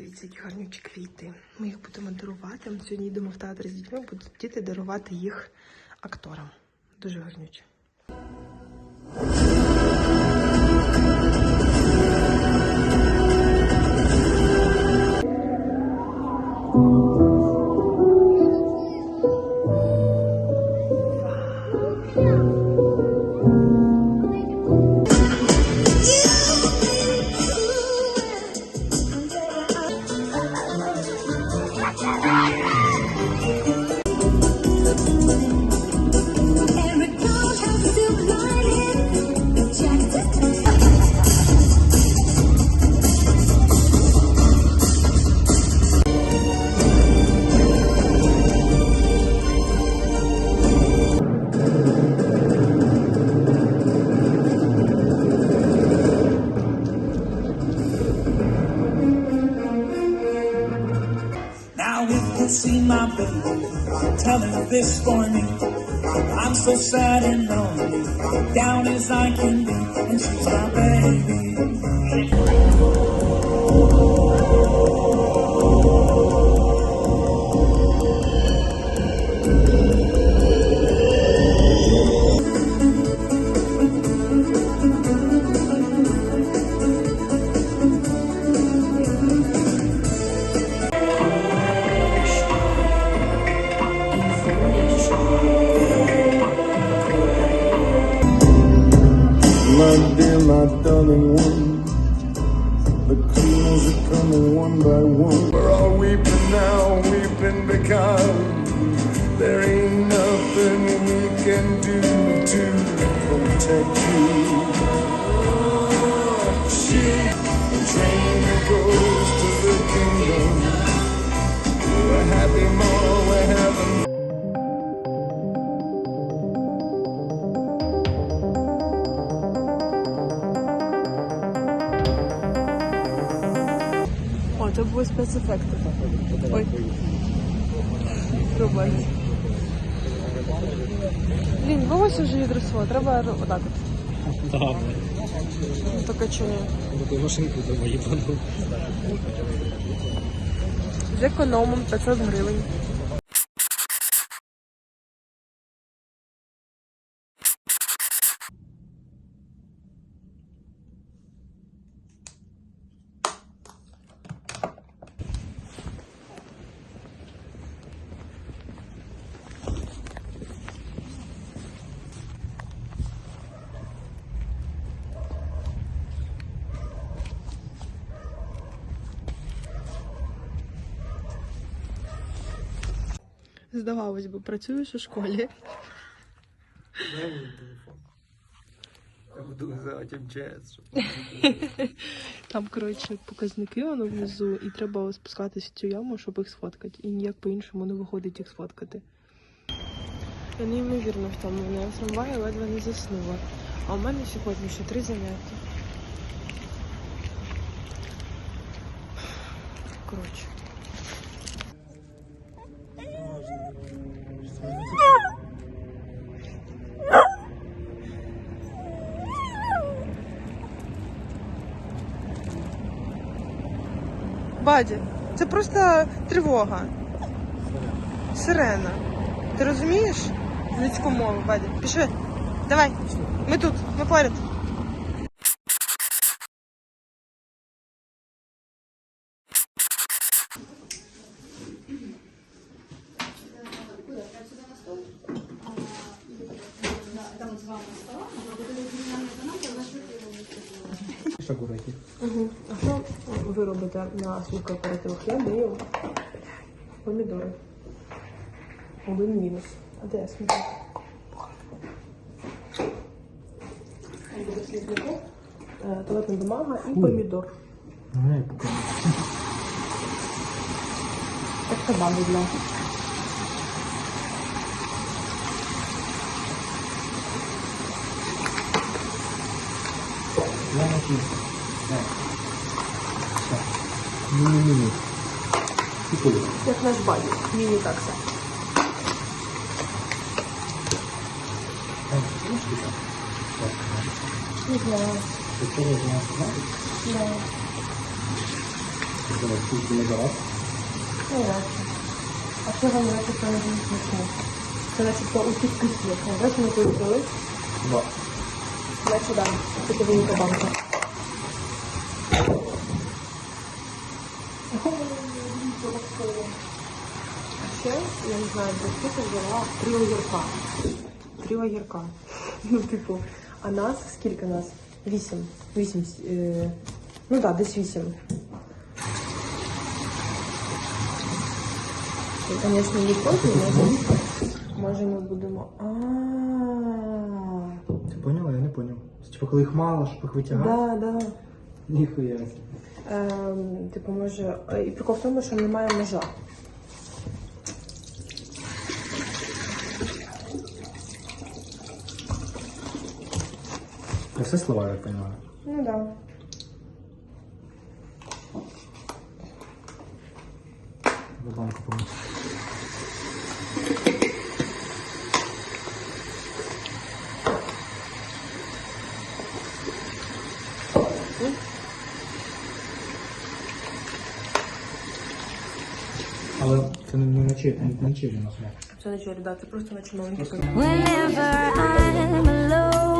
Дивіться, які гарнючі квіти. Ми їх будемо дарувати. Ми сьогодні йдемо в театр з дітьми, будуть діти дарувати їх акторам. Дуже гарнючі. See my baby, tell her this for me. I'm so sad and lonely, down as I can be, and she's my baby. My dear, my darling one, the cleaners are coming one by one. We're all weeping now, weeping because there ain't nothing we can do to protect you. Це були спецефекти. Ой. Пробач. Блін, волосся вже відросло, треба отак от. Так, Ну, Тільки чи ні? Ти машинку треба їбану. З економом 500 гривень. Здавалось би, працюєш у школі. Дай мені телефон. Я буду визивати МЧС, Там, коротше, показники воно внизу, і треба спускатися в цю яму, щоб їх сфоткати. І ніяк по-іншому не виходить їх сфоткати. Я неймовірно втомлена. Я в трамваї ледве не заснула. А у мене сьогодні ще три заняття. Коротше. Баді, це просто тривога. Сирена. Ти розумієш людську мову, Баді? Пішли. Давай. Ми тут, ми поряд. Що ви робите на своїх корпоративах? Я мию помідори. Один мінус. А де смітник? Там буде смітнику, е, туалетна бумага і помідор. Я. Так собаку для. Я написано. Так. Міні-міні. Як наш баді. Міні-такса. Не знаю. Чотири з нас. Да. Давай, тільки не. Ну. А це вам начебто не дуже смачно. Це начебто у тих кислі. Бачите, ми тут взяли? Да. Наче да. Це велика банка. А ще, я не знаю, батьки взяла три огірка. Три огірка. Ну, типу, а нас скільки нас? Вісім. Вісім. Е... Ну так, да, десь вісім. Я, звісно, не проти, може, може ми будемо. А. Ти поняла? Я не поняв. Типа, коли їх мало, щоб їх витягати. Да, да. Ніхуя. Ем, типу, може, е, і прикол в тому, що немає ножа. Це все слова, я понимаю. Ну да. За банку помню. Але це не, не, наче, не, не чилі на смак. Це не чорі, да, це просто наче маленький. Whenever I'm alone.